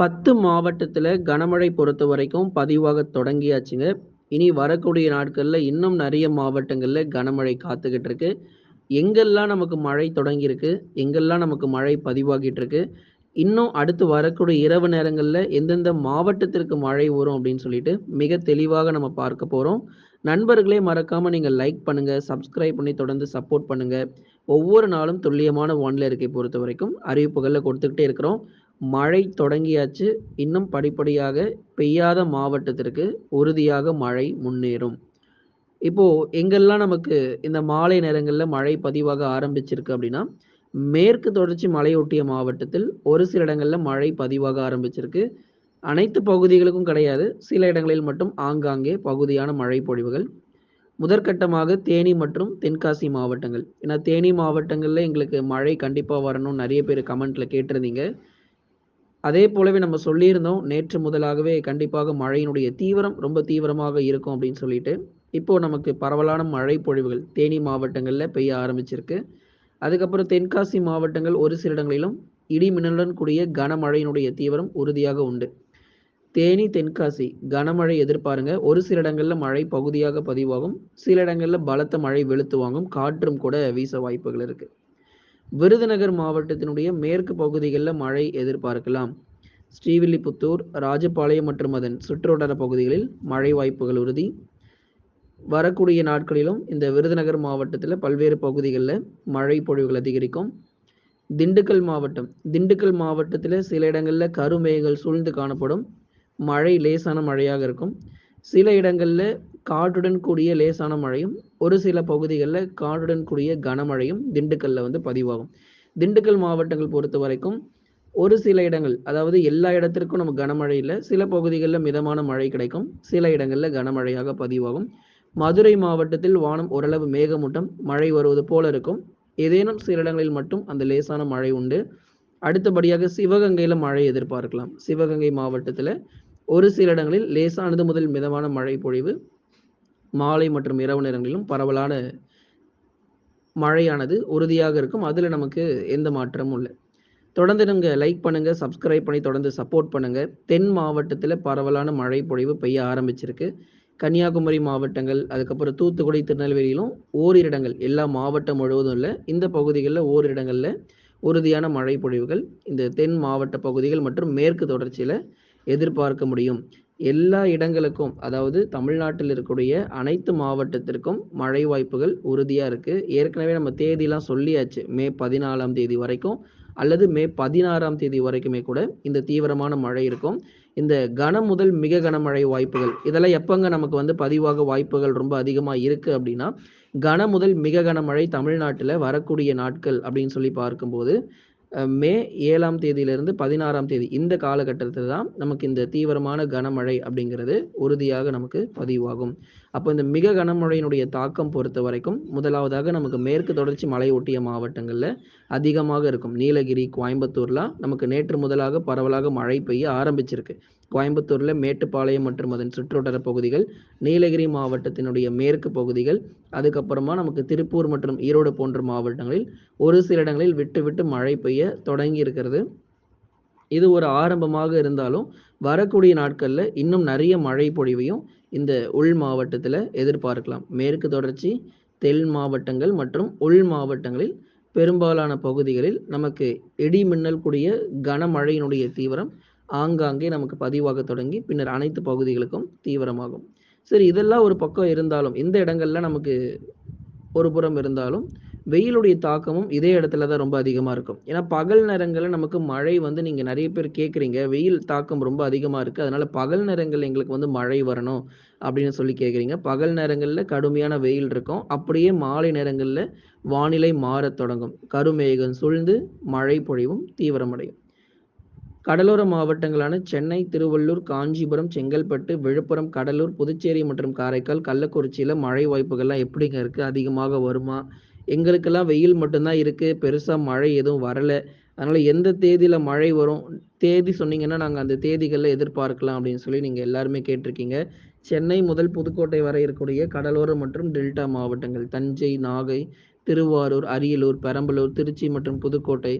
பத்து மாவட்டத்தில் கனமழை பொறுத்த வரைக்கும் பதிவாக தொடங்கியாச்சுங்க. இனி வரக்கூடிய நாட்களில் இன்னும் நிறைய மாவட்டங்களில் கனமழை காத்துக்கிட்டு இருக்கு எங்கெல்லாம் நமக்கு மழை தொடங்கியிருக்கு எங்கெல்லாம் நமக்கு மழை பதிவாகிட்டு இருக்கு இன்னும் அடுத்து வரக்கூடிய இரவு நேரங்களில் எந்தெந்த மாவட்டத்திற்கு மழை வரும் அப்படின்னு சொல்லிட்டு மிக தெளிவாக நம்ம பார்க்க போகிறோம் நண்பர்களே மறக்காம நீங்கள் லைக் பண்ணுங்க சப்ஸ்கிரைப் பண்ணி தொடர்ந்து சப்போர்ட் பண்ணுங்க. ஒவ்வொரு நாளும் துல்லியமான வானிலை இருக்கை பொறுத்த வரைக்கும் அறிவிப்புகளில் கொடுத்துக்கிட்டே இருக்கிறோம். மழை தொடங்கியாச்சு. இன்னும் படிப்படியாக பெய்யாத மாவட்டத்திற்கு உறுதியாக மழை முன்னேறும். இப்போ எங்கெல்லாம் நமக்கு இந்த மாலை நேரங்களில் மழை பதிவாக ஆரம்பிச்சிருக்கு அப்படின்னா மேற்கு தொடர்ச்சி மலையொட்டிய மாவட்டத்தில் ஒரு சில இடங்களில் மழை பதிவாக ஆரம்பிச்சிருக்கு. அனைத்து பகுதிகளுக்கும் கிடையாது. சில இடங்களில் மட்டும் ஆங்காங்கே பகுதியான மழை பொழிவுகள். முதற்கட்டமாக தேனி மற்றும் தென்காசி மாவட்டங்கள். ஏன்னா தேனி மாவட்டங்களில் எங்களுக்கு மழை கண்டிப்பாக வரணும்னு நிறைய பேர் கமெண்ட்டில் கேட்டிருந்தீங்க. அதே போலவே நம்ம சொல்லியிருந்தோம் நேற்று முதலாகவே கண்டிப்பாக மழையினுடைய தீவிரம் ரொம்ப தீவிரமாக இருக்கும் அப்படின்னு சொல்லிட்டு இப்போ நமக்கு பரவலான மழை பொழிவுகள் தேனி மாவட்டங்களில் பெய்ய ஆரம்பிச்சிருக்கு. அதுக்கப்புறம் தென்காசி மாவட்டங்கள் ஒரு சில இடங்களிலும் இடி மின்னலுடன் கூடிய கனமழையினுடைய தீவிரம் உறுதியாக உண்டு. தேனி தென்காசி கனமழை எதிர்பாருங்க. ஒரு சில இடங்களில் மழை பகுதியாக பதிவாகும். சில இடங்களில் பலத்த மழை வெளுத்து வாங்கும். காற்றும் கூட வீச வாய்ப்புகள் இருக்குது விருதுநகர் மாவட்டத்தினுடைய மேற்கு பகுதிகளில் மழை எதிர்பார்க்கலாம். ஸ்ரீவில்லிபுத்தூர் ராஜபாளையம் மற்றும் அதன் சுற்றுவட்டார பகுதிகளில் மழை வாய்ப்புகள் உறுதி. வரக்கூடிய நாட்களிலும் இந்த விருதுநகர் மாவட்டத்தில் பல்வேறு பகுதிகளில் மழை பொழிவுகள் அதிகரிக்கும். திண்டுக்கல் மாவட்டம். திண்டுக்கல் மாவட்டத்தில் சில இடங்களில் கருமேகங்கள் சூழ்ந்து காணப்படும். மழை லேசான மழையாக இருக்கும். சில இடங்களில் காற்றுடன் கூடிய லேசான மழையும் ஒரு சில பகுதிகளில் காற்றுடன் கூடிய கனமழையும் திண்டுக்கல்ல வந்து பதிவாகும். திண்டுக்கல் மாவட்டங்கள் பொறுத்த வரைக்கும் ஒரு சில இடங்கள் அதாவது எல்லா இடத்திற்கும் நம்ம கனமழை இல்லை சில பகுதிகளில் மிதமான மழை கிடைக்கும் சில இடங்களில் கனமழையாக பதிவாகும். மதுரை மாவட்டத்தில் வானம் ஓரளவு மேகமூட்டம் மழை வருவது போல இருக்கும். ஏதேனும் சில இடங்களில் மட்டும் அந்த லேசான மழை உண்டு. அடுத்தபடியாக சிவகங்கையில் மழை எதிர்பார்க்கலாம். சிவகங்கை மாவட்டத்தில் ஒரு சில இடங்களில் லேசானது முதல் மிதமான மழை பொழிவு மாலை மற்றும் இரவு நேரங்களிலும் பரவலான மழையானது உறுதியாக இருக்கும். அதில் நமக்கு எந்த மாற்றமும் இல்லை. தொடர்ந்து நீங்கள் லைக் பண்ணுங்க சப்ஸ்கிரைப் பண்ணி தொடர்ந்து சப்போர்ட் பண்ணுங்க. தென் மாவட்டத்தில் பரவலான மழை பொழிவு பெய்ய ஆரம்பிச்சிருக்கு. கன்னியாகுமரி மாவட்டங்கள் அதுக்கப்புறம் தூத்துக்குடி திருநெல்வேலியிலும் ஓரிரு இடங்கள் எல்லா மாவட்டம் முழுவதும் இல்லை. இந்த பகுதிகளில் ஓரிரு இடங்களில் உறுதியான மழை பொழிவுகள் இந்த தென் மாவட்ட பகுதிகள் மற்றும் மேற்கு தொடர்ச்சியில் எதிர்பார்க்க முடியும். எல்லா இடங்களுக்கும் அதாவது தமிழ்நாட்டில் இருக்கக்கூடிய அனைத்து மாவட்டத்திற்கும் மழை வாய்ப்புகள் உறுதியாக இருக்குது ஏற்கனவே நம்ம தேதியெலாம் சொல்லியாச்சு. மே பதினாலாம் தேதி வரைக்கும் அல்லது மே பதினாறாம் தேதி வரைக்குமே கூட இந்த தீவிரமான மழை இருக்கும். இந்த கனம் முதல் மிக கனமழை வாய்ப்புகள் இதெல்லாம் எப்பங்க நமக்கு வந்து பதிவாக வாய்ப்புகள் ரொம்ப அதிகமாக இருக்குது அப்படின்னா கன முதல் மிக கனமழை தமிழ்நாட்டில் வரக்கூடிய நாட்கள் அப்படின்னு சொல்லி பார்க்கும்போது மே ஏழாம் தேதியிலிருந்து பதினாறாம் தேதி இந்த காலகட்டத்தில் தான் நமக்கு இந்த தீவிரமான கனமழை அப்படிங்கிறது உறுதியாக நமக்கு பதிவாகும். அப்போ இந்த மிக கனமழையினுடைய தாக்கம் பொறுத்த வரைக்கும் முதலாவதாக நமக்கு மேற்கு தொடர்ச்சி மலையொட்டிய மாவட்டங்களில் அதிகமாக இருக்கும். நீலகிரி கோயம்புத்தூர்லாம் நமக்கு நேற்று முதலாக பரவலாக மழை பெய்ய ஆரம்பிச்சிருக்கு. கோயம்புத்தூர்ல மேட்டுப்பாளையம் மற்றும் அதன் சுற்றுவட்டார பகுதிகள் நீலகிரி மாவட்டத்தினுடைய மேற்கு பகுதிகள் அதுக்கப்புறமா நமக்கு திருப்பூர் மற்றும் ஈரோடு போன்ற மாவட்டங்களில் ஒரு சில இடங்களில் விட்டு விட்டு மழை பெய்ய தொடங்கி இருக்கிறது இது ஒரு ஆரம்பமாக இருந்தாலும் வரக்கூடிய நாட்கள்ல இன்னும் நிறைய மழை பொழிவையும் இந்த உள் மாவட்டத்தில் எதிர்பார்க்கலாம். மேற்கு தொடர்ச்சி தென் மாவட்டங்கள் மற்றும் உள் மாவட்டங்களில் பெரும்பாலான பகுதிகளில் நமக்கு இடி மின்னல் கூடிய கனமழையினுடைய தீவிரம் ஆங்காங்கே நமக்கு பதிவாக தொடங்கி பின்னர் அனைத்து பகுதிகளுக்கும் தீவிரமாகும். சரி இதெல்லாம் ஒரு பக்கம் இருந்தாலும் இந்த இடங்கள்ல நமக்கு ஒரு புறம் இருந்தாலும் வெயிலுடைய தாக்கமும் இதே இடத்துல தான் ரொம்ப அதிகமாக இருக்கும். ஏன்னா பகல் நேரங்களில் நமக்கு மழை வந்து நீங்கள் நிறைய பேர் கேட்குறீங்க. வெயில் தாக்கம் ரொம்ப அதிகமாக இருக்குது அதனால பகல் நேரங்கள் எங்களுக்கு வந்து மழை வரணும் அப்படின்னு சொல்லி கேட்குறீங்க. பகல் நேரங்களில் கடுமையான வெயில் இருக்கும். அப்படியே மாலை நேரங்களில் வானிலை மாறத் தொடங்கும். கருமேகம் சூழ்ந்து மழை பொழிவும் தீவிரமடையும். கடலோர மாவட்டங்களான சென்னை திருவள்ளூர் காஞ்சிபுரம் செங்கல்பட்டு விழுப்புரம் கடலூர் புதுச்சேரி மற்றும் காரைக்கால் கள்ளக்குறிச்சியில் மழை வாய்ப்புகள்லாம் எப்படிங்க இருக்குது அதிகமாக வருமா? எங்களுக்கெல்லாம் வெயில் மட்டும்தான் இருக்குது பெருசாக மழை எதுவும் வரலை. அதனால் எந்த தேதியில் மழை வரும்? தேதி சொன்னீங்கன்னா நாங்கள் அந்த தேதிகளில் எதிர்பார்க்கலாம் அப்படின்னு சொல்லி நீங்கள் எல்லாருமே கேட்டிருக்கீங்க. சென்னை முதல் புதுக்கோட்டை வரை இருக்கக்கூடிய கடலோர மற்றும் டெல்டா மாவட்டங்கள் தஞ்சை நாகை திருவாரூர் அரியலூர் பெரம்பலூர் திருச்சி மற்றும் புதுக்கோட்டை.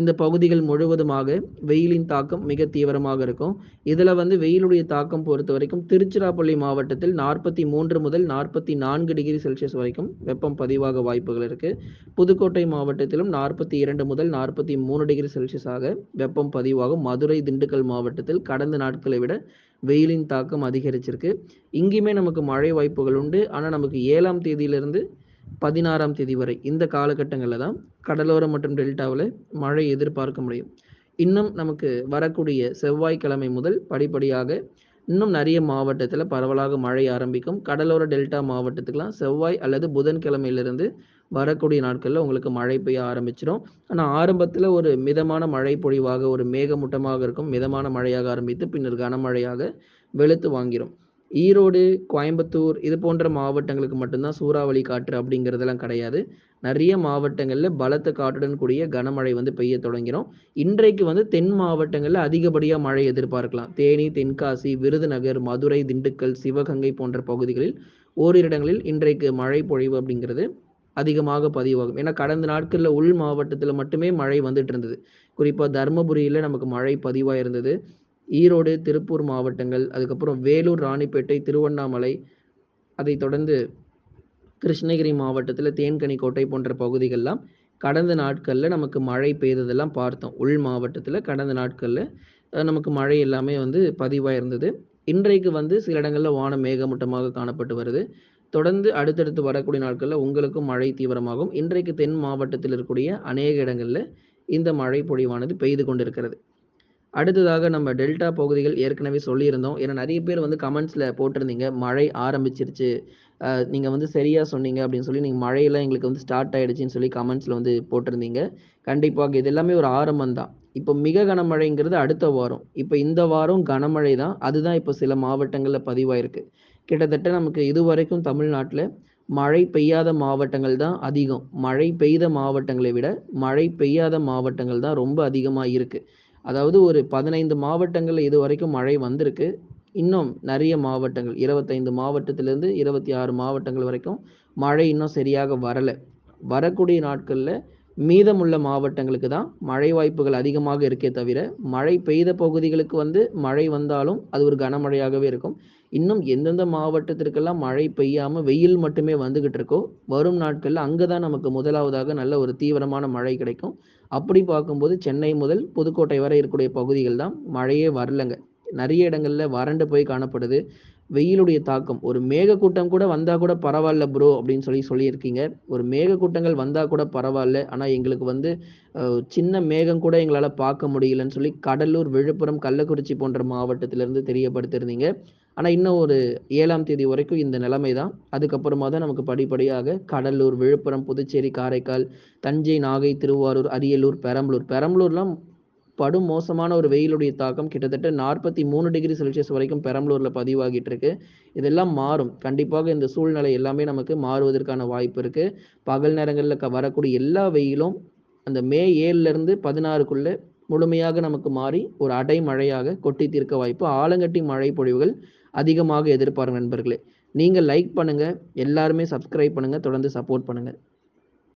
இந்த பகுதிகள் முழுவதுமாக வெயிலின் தாக்கம் மிக தீவிரமாக இருக்கும். இதில் வந்து வெயிலுடைய தாக்கம் பொறுத்த வரைக்கும் திருச்சிராப்பள்ளி மாவட்டத்தில் நாற்பத்தி மூன்று முதல் நாற்பத்தி நான்கு டிகிரி செல்சியஸ் வரைக்கும் வெப்பம் பதிவாக வாய்ப்புகள் இருக்குது புதுக்கோட்டை மாவட்டத்திலும் நாற்பத்தி இரண்டு முதல் நாற்பத்தி மூணு டிகிரி செல்சியஸாக வெப்பம் பதிவாகும். மதுரை திண்டுக்கல் மாவட்டத்தில் கடந்த நாட்களை விட வெயிலின் தாக்கம் அதிகரிச்சிருக்கு. இங்கேயுமே நமக்கு மழை வாய்ப்புகள் உண்டு. ஆனால் நமக்கு ஏழாம் தேதியிலிருந்து பதினாறாம் தேதி வரை இந்த காலகட்டங்களில் தான் கடலோரம் மற்றும் டெல்டாவில் மழை எதிர்பார்க்க முடியும். இன்னும் நமக்கு வரக்கூடிய செவ்வாய்க்கிழமை முதல் படிப்படியாக இன்னும் நிறைய மாவட்டத்தில் பரவலாக மழை ஆரம்பிக்கும். கடலோர டெல்டா மாவட்டத்துக்கெலாம் செவ்வாய் அல்லது புதன்கிழமையிலிருந்து வரக்கூடிய நாட்களில் உங்களுக்கு மழை பெய்ய ஆரம்பிச்சிடும். ஆனால் ஆரம்பத்தில் ஒரு மிதமான மழை பொழிவாக ஒரு மேகமூட்டமாக இருக்கும். மிதமான மழையாக ஆரம்பித்து பின்னர் கனமழையாக வெளுத்து வாங்கிடும் ஈரோடு கோயம்புத்தூர் இது போன்ற மாவட்டங்களுக்கு மட்டும்தான் சூறாவளி காற்று அப்படிங்கிறதெல்லாம் கிடையாது. நிறைய மாவட்டங்களில் பலத்த காற்றுடன் கூடிய கனமழை வந்து பெய்ய தொடங்கிடும் இன்றைக்கு வந்து தென் மாவட்டங்களில் அதிகப்படியாக மழை எதிர்பார்க்கலாம். தேனி தென்காசி விருதுநகர் மதுரை திண்டுக்கல் சிவகங்கை போன்ற பகுதிகளில் ஓரிரு இடங்களில் இன்றைக்கு மழை பொழிவு அப்படிங்கிறது அதிகமாக பதிவாகும். ஏன்னா கடந்த நாட்களில் உள் மாவட்டத்தில் மட்டுமே மழை வந்துட்டு இருந்தது. குறிப்பாக தருமபுரியில் நமக்கு மழை பதிவாக இருந்தது ஈரோடு திருப்பூர் மாவட்டங்கள் அதுக்கப்புறம் வேலூர் ராணிப்பேட்டை திருவண்ணாமலை அதை தொடர்ந்து கிருஷ்ணகிரி மாவட்டத்தில் தேன்கனி கோட்டை போன்ற பகுதிகள்லாம் கடந்த நாட்களில் நமக்கு மழை பெய்ததெல்லாம் பார்த்தோம். உள் மாவட்டத்தில் கடந்த நாட்களில் நமக்கு மழை எல்லாமே வந்து பதிவாக இருந்தது இன்றைக்கு வந்து சில இடங்களில் வானம் மேகமூட்டமாக காணப்பட்டு வருது. தொடர்ந்து அடுத்தடுத்து வரக்கூடிய நாட்களில் உங்களுக்கும் மழை தீவிரமாகும். இன்றைக்கு தென் மாவட்டத்தில் இருக்கக்கூடிய அநேக இடங்களில் இந்த மழை பொழிவானது பெய்து கொண்டிருக்கிறது. அடுத்ததாக நம்ம டெல்டா பகுதிகள் ஏற்கனவே சொல்லியிருந்தோம். ஏன்னா நிறைய பேர் வந்து கமெண்ட்ஸில் போட்டிருந்தீங்க. மழை ஆரம்பிச்சிருச்சு. நீங்கள் வந்து சரியாக சொன்னீங்க அப்படின்னு சொல்லி நீங்கள் மழையெல்லாம் எங்களுக்கு வந்து ஸ்டார்ட் ஆகிடுச்சின்னு சொல்லி கமெண்ட்ஸில் வந்து போட்டிருந்தீங்க. கண்டிப்பாக இது எல்லாமே ஒரு ஆரம்பம் தான். இப்போ மிக கனமழைங்கிறது அடுத்த வாரம். இப்போ இந்த வாரம் கனமழை தான். அதுதான் இப்போ சில மாவட்டங்களில் பதிவாயிருக்கு. கிட்டத்தட்ட நமக்கு இதுவரைக்கும் தமிழ்நாட்டில் மழை பெய்யாத மாவட்டங்கள் தான் அதிகம். மழை பெய்த மாவட்டங்களை விட மழை பெய்யாத மாவட்டங்கள் தான் ரொம்ப அதிகமாக இருக்குது அதாவது ஒரு பதினைந்து மாவட்டங்களில் இது வரைக்கும் மழை வந்திருக்கு. இன்னும் நிறைய மாவட்டங்கள் இருபத்தைந்து மாவட்டத்திலேருந்து இருபத்தி ஆறு மாவட்டங்கள் வரைக்கும் மழை இன்னும் சரியாக வரலை. வரக்கூடிய நாட்களில் மீதமுள்ள மாவட்டங்களுக்கு தான் மழை வாய்ப்புகள் அதிகமாக இருக்கே தவிர மழை பெய்த பகுதிகளுக்கு வந்து மழை வந்தாலும் அது ஒரு கனமழையாகவே இருக்கும். இன்னும் எந்தெந்த மாவட்டத்திற்கெல்லாம் மழை பெய்யாமல் வெயில் மட்டுமே வந்துகிட்டு இருக்கோ வரும் நாட்களில் அங்கே தான் நமக்கு முதலாவதாக நல்ல ஒரு தீவிரமான மழை கிடைக்கும். அப்படி பார்க்கும்போது சென்னை முதல் புதுக்கோட்டை வரை இருக்கக்கூடிய பகுதிகள் தான் மழையே வரலங்க. நிறைய இடங்களில் வறண்டு போய் காணப்படுது. வெயிலுடைய தாக்கம். ஒரு மேகக்கூட்டம் கூட வந்தால் கூட பரவாயில்ல ப்ரோ அப்படின்னு சொல்லி சொல்லியிருக்கீங்க. ஒரு மேகக்கூட்டங்கள் வந்தால் கூட பரவாயில்ல. ஆனால் எங்களுக்கு வந்து சின்ன மேகம் கூட எங்களால் பார்க்க முடியலன்னு சொல்லி கடலூர் விழுப்புரம் கள்ளக்குறிச்சி போன்ற மாவட்டத்திலிருந்து தெரியப்படுத்திருந்தீங்க ஆனால் இன்னும் ஒரு ஏழாம் தேதி வரைக்கும் இந்த நிலைமை தான் அதுக்கப்புறமா தான் நமக்கு படிப்படியாக கடலூர் விழுப்புரம் புதுச்சேரி காரைக்கால் தஞ்சை நாகை திருவாரூர் அரியலூர் பெரம்பலூர். பெரம்பலூர்லாம் படும் மோசமான ஒரு வெயிலுடைய தாக்கம் கிட்டத்தட்ட நாற்பத்தி மூணு டிகிரி செல்சியஸ் வரைக்கும் பெரம்பலூரில் பதிவாகிட்டு இருக்கு. இதெல்லாம் மாறும். கண்டிப்பாக இந்த சூழ்நிலை எல்லாமே நமக்கு மாறுவதற்கான வாய்ப்பு இருக்கு. பகல் நேரங்களில் வரக்கூடிய எல்லா வெயிலும் அந்த மே ஏழுலேருந்து பதினாறுக்குள்ளே முழுமையாக நமக்கு மாறி ஒரு அடைமழையாக கொட்டி தீர்க்க வாய்ப்பு. ஆலங்கட்டி மழை பொழிவுகள் அதிகமாக எதிர்பாருங்க நண்பர்களே. நீங்கள் லைக் பண்ணுங்கள் எல்லாருமே சப்ஸ்கிரைப் பண்ணுங்கள் தொடர்ந்து சப்போர்ட் பண்ணுங்கள்